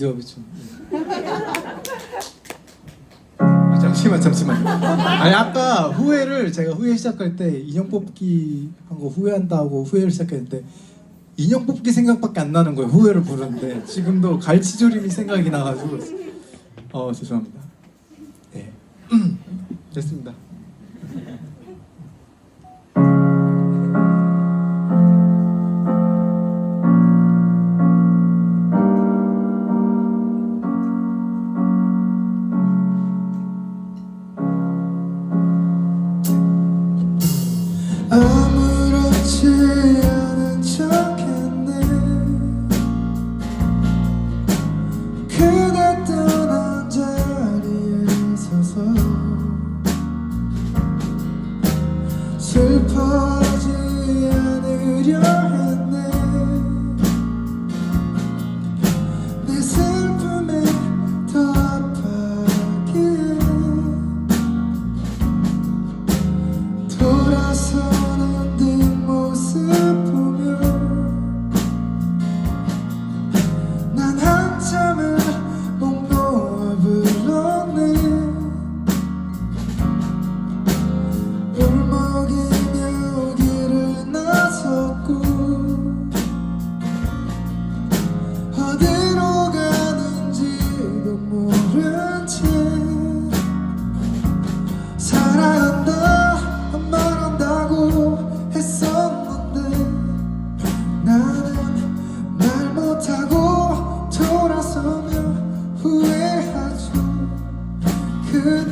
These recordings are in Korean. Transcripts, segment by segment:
기대하고 좀. 아, 잠시만 잠시만. 아니 아까 후회를 제가 후회 시작할 때 인형 뽑기 한 거 후회한다고 후회를 시작했는데 인형 뽑기 생각밖에 안 나는 거예요. 후회를 부르는데 지금도 갈치조림이 생각이 나가지고 어 죄송합니다. 네 됐습니다. 아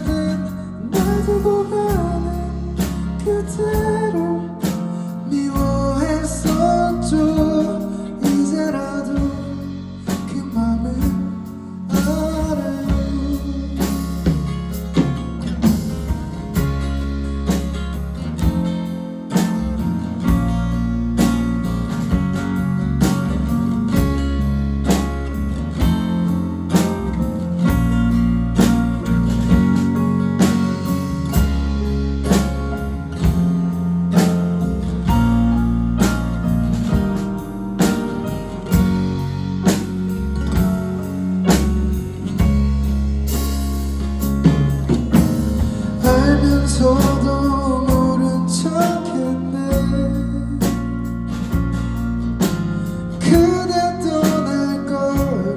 그땐 날 두고 가는 그대 알면서도 모른 척했네. 그대 떠날 걸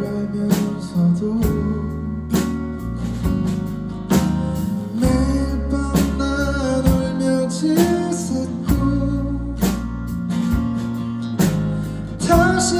알면서도 매일 밤 난 울며 지샜고 다시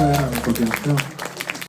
사합니다. 후회라는 곡이었고요.